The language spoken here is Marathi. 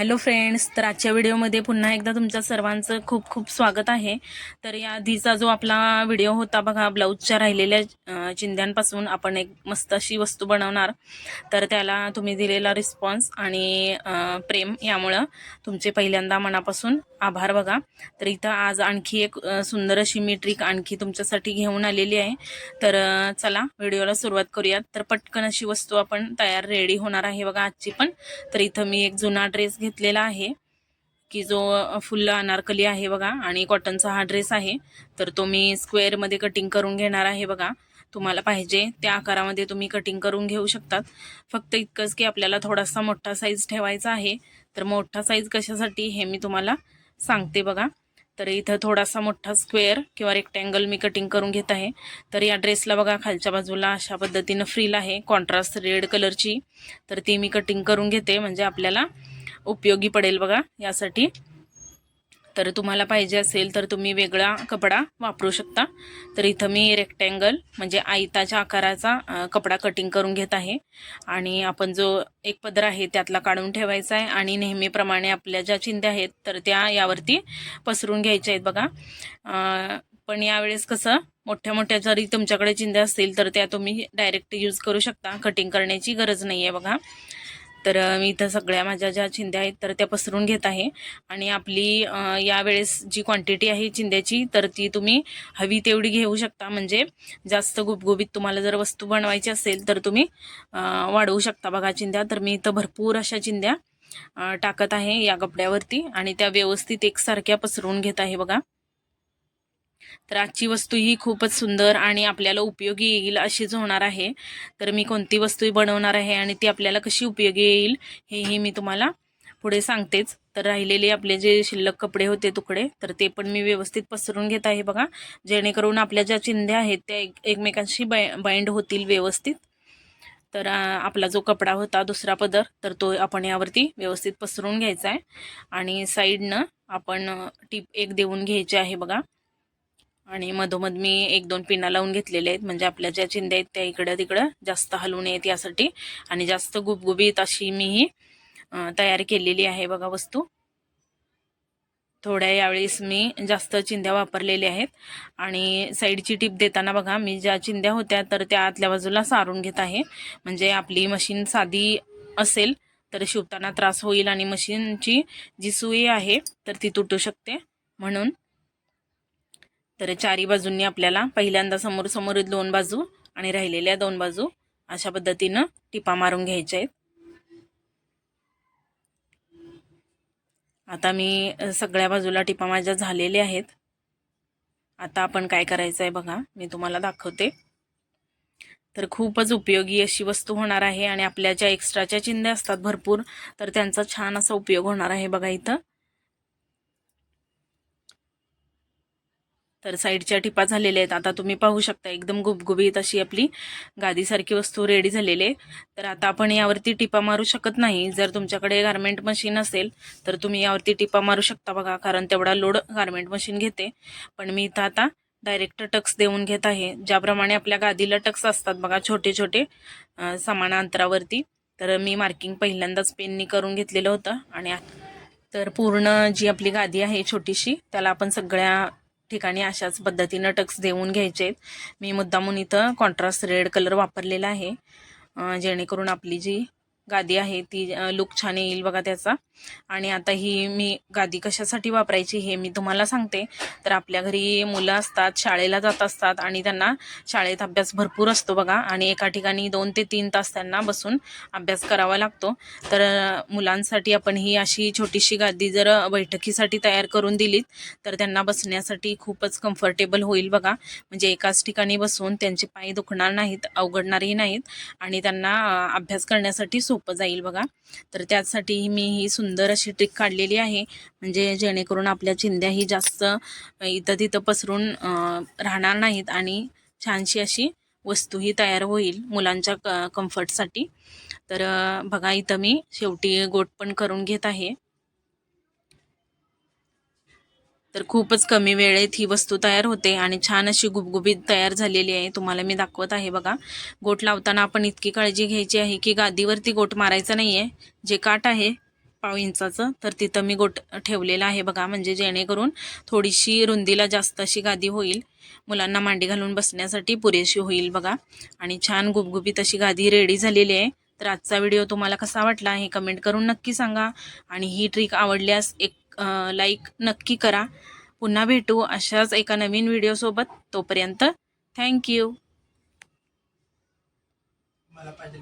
हॅलो फ्रेंड्स तर आजच्या व्हिडिओमध्ये पुन्हा एकदा तुमच्या सर्वांचं खूप खूप स्वागत आहे. तर या आधीचा जो आपला व्हिडिओ होता बघा ब्लाऊजच्या राहिलेल्या चिंध्यांपासून आपण एक मस्त अशी वस्तू बनवणार. तर त्याला तुम्ही दिलेला रिस्पॉन्स आणि प्रेम यामुळं तुमचे पहिल्यांदा मनापासून आभार बघा. तर इथं आज आणखी एक सुंदर अशी मी ट्रिक आणखी तुमच्यासाठी घेऊन आलेली आहे. तर चला व्हिडिओला सुरुवात करूयात. तर पटकन अशी वस्तू आपण तयार रेडी होणार आहे बघा आजची पण. तर इथं मी एक जुना ड्रेस घेतलेला आहे. की जो फुल अनारकली आहे बघा आणि कॉटनचा हा ड्रेस आहे. तर तो मी स्क्वेअरमध्ये कटिंग करून घेणार आहे बघा. तुम्हाला पाहिजे त्या आकारामध्ये तुम्ही कटिंग करून घेऊ शकतात. फक्त इतकंच की आपल्याला थोडासा मोठा साईज ठेवायचा आहे. तर मोठा साईज कशासाठी हे मी तुम्हाला सांगते बघा. तर इथं थोडासा मोठा स्क्वेअर किंवा रेक्टँगल मी कटिंग करून घेत आहे. तर या ड्रेसला बघा खालच्या बाजूला अशा पद्धतीनं फ्रील आहे. कॉन्ट्रास्ट रेड कलरची तर ती मी कटिंग करून घेते. म्हणजे आपल्याला उपयोगी पडेल बघा यासाठी. तर तुम्हाला पाहिजे असेल तर तुम्ही वेगळा कपडा वापरू शकता. तर इथं मी रेक्टँगल म्हणजे आयताच्या आकाराचा कपडा कटिंग करून घेत आहे. आणि आपण जो एक पदर आहे त्यातला काढून ठेवायचा आहे आणि नेहमीप्रमाणे आपल्या ज्या चिंध्या आहेत तर त्या यावरती पसरून घ्यायच्या आहेत बघा. पण यावेळेस कसं मोठ्या मोठ्या जरी तुमच्याकडे चिंध्या असतील तर त्या तुम्ही डायरेक्ट यूज करू शकता. कटिंग करण्याची गरज नाही आहे बघा. तर मी इथं सगळ्या माझ्या ज्या चिंध्या आहेत तर त्या पसरून घेत आहे. आणि आपली यावेळेस जी क्वांटिटी आहे चिंध्याची तर ती तुम्ही हवी तेवढी घेऊ शकता. म्हणजे जास्त गुबगुबीत तुम्हाला जर वस्तू बनवायची असेल तर तुम्ही वाढवू शकता बघा चिंध्या तर मी इथं भरपूर अशा चिंध्या टाकत आहे या कपड्यावरती. आणि त्या व्यवस्थित एकसारख्या पसरवून घेत आहे बघा. तर आजची वस्तू ही खूपच सुंदर आणि आपल्याला उपयोगी येईल अशीच होणार आहे. तर मी कोणती वस्तू बनवणार आहे आणि ती आपल्याला कशी उपयोगी येईल हेही मी तुम्हाला पुढे सांगतेच. तर राहिलेले आपले जे शिल्लक कपडे होते तुकडे तर ते पण मी व्यवस्थित पसरून घेत आहे बघा. जेणेकरून आपल्या ज्या चिंध्या आहेत त्या एक एकमेकांशी बाय बाइंड होतील व्यवस्थित. तर आपला जो कपडा होता दुसरा पदर तर तो आपण यावरती व्यवस्थित पसरून घ्यायचा आहे. आणि साईडनं आपण टीप एक देऊन घ्यायची आहे बघा. आणि मधोमध मी एक दोन पिना लावून घेतलेले आहेत. म्हणजे आपल्या ज्या चिंध्या आहेत त्या इकडं तिकडं जास्त हलवून येत यासाठी. आणि जास्त गुबगुबीत अशी मी ही तयार केलेली आहे बघा वस्तू. थोड्या यावेळेस मी जास्त चिंध्या वापरलेल्या आहेत. आणि साईडची टीप देताना बघा मी ज्या चिंध्या होत्या तर त्या आतल्या बाजूला सारून घेत आहे. म्हणजे आपली मशीन साधी असेल तर शिवताना त्रास होईल आणि मशीनची जी सुई आहे तर ती तुटू शकते. म्हणून तर चारी बाजूंनी आपल्याला पहिल्यांदा समोर समोर दोन बाजू आणि राहिलेल्या दोन बाजू अशा पद्धतीनं टिपा मारून घ्यायच्या आहेत. आता मी सगळ्या बाजूला टिपा माझ्या झालेल्या आहेत. आता आपण काय करायचं आहे बघा मी तुम्हाला दाखवते. तर खूपच उपयोगी अशी वस्तू होणार आहे आणि आपल्या ज्या एक्स्ट्राच्या चिंध्या असतात भरपूर तर त्यांचा छान असा उपयोग होणार आहे बघा इथं. तर साईडच्या टिपा झालेल्या आहेत. आता तुम्ही पाहू शकता एकदम गुबगुबीत अशी आपली गादीसारखी वस्तू रेडी झालेली आहे. तर आता आपण यावरती टिपा मारू शकत नाही. जर तुमच्याकडे गारमेंट मशीन असेल तर तुम्ही यावरती टिपा मारू शकता बघा कारण तेवढा लोड गारमेंट मशीन घेते. पण मी इथं आता डायरेक्ट टक्स देऊन घेत आहे. ज्याप्रमाणे आपल्या गादीला टक्स असतात बघा छोटे छोटे समान अंतरावरती. तर मी मार्किंग पहिल्यांदाच पेननी करून घेतलेलं होतं. आणि तर पूर्ण जी आपली गादी आहे छोटीशी त्याला आपण सगळ्या ठिकाणी अशाच पद्धतीनं टक्स देऊन घ्यायचे. आहेत मी मुद्दामून इथं कॉन्ट्रास्ट रेड कलर वापरलेला आहे. जेणेकरून आपली जी गादी आहे ती लुक छान येईल बघा त्याचा. आणि आता ही मी गादी कशासाठी वापरायची हे मी तुम्हाला सांगते. तर आपल्या घरी मुलं असतात शाळेला जात असतात आणि त्यांना शाळेत अभ्यास भरपूर असतो बघा. आणि एका ठिकाणी दोन ते तीन तास त्यांना बसून अभ्यास करावा लागतो. तर मुलांसाठी आपण ही अशी छोटीशी गादी जर बैठकीसाठी तयार करून दिलीत तर त्यांना बसण्यासाठी खूपच कम्फर्टेबल होईल बघा. म्हणजे एकाच ठिकाणी बसून त्यांचे पाय दुखणार नाहीत अवघडणारही नाहीत. आणि त्यांना अभ्यास करण्यासाठी सोपं जाईल बघा. तर त्यासाठी मी ही सुंदर अशी ट्रिक काढलेली आहे. म्हणजे जेणेकरून आपल्या चिंध्या ही जास्त इथं तिथं पसरून राहणार नाहीत आणि छानशी अशी वस्तू ही तयार होईल मुलांच्या क कम्फर्टसाठी तर बघा इथं मी शेवटी गोट पण करून घेत आहे. तर खूपच कमी वेळेत ही वस्तू तयार होते आणि छान अशी गुबगुबीत तयार झालेली आहे. तुम्हाला मी दाखवत आहे बघा. गोट लावताना आपण इतकी काळजी घ्यायची आहे की गादीवरती गोट मारायचा नाही आहे जे काठ आहे पाव इंचाचं तर तिथं मी गोट ठेवलेलं आहे बघा. म्हणजे जेणेकरून थोडीशी रुंदीला जास्त अशी गादी होईल. मुलांना मांडी घालून बसण्यासाठी पुरेशी होईल बघा. आणि छान गुबगुबीत अशी गादी रेडी झालेली आहे. तर आजचा व्हिडिओ तुम्हाला कसा वाटला हे कमेंट करून नक्की सांगा. आणि ही ट्रिक आवडल्यास एक लाईक नक्की करा. पुन्हा भेटू अशाच एका नवीन व्हिडिओसोबत तोपर्यंत थँक्यू मला पाहिजे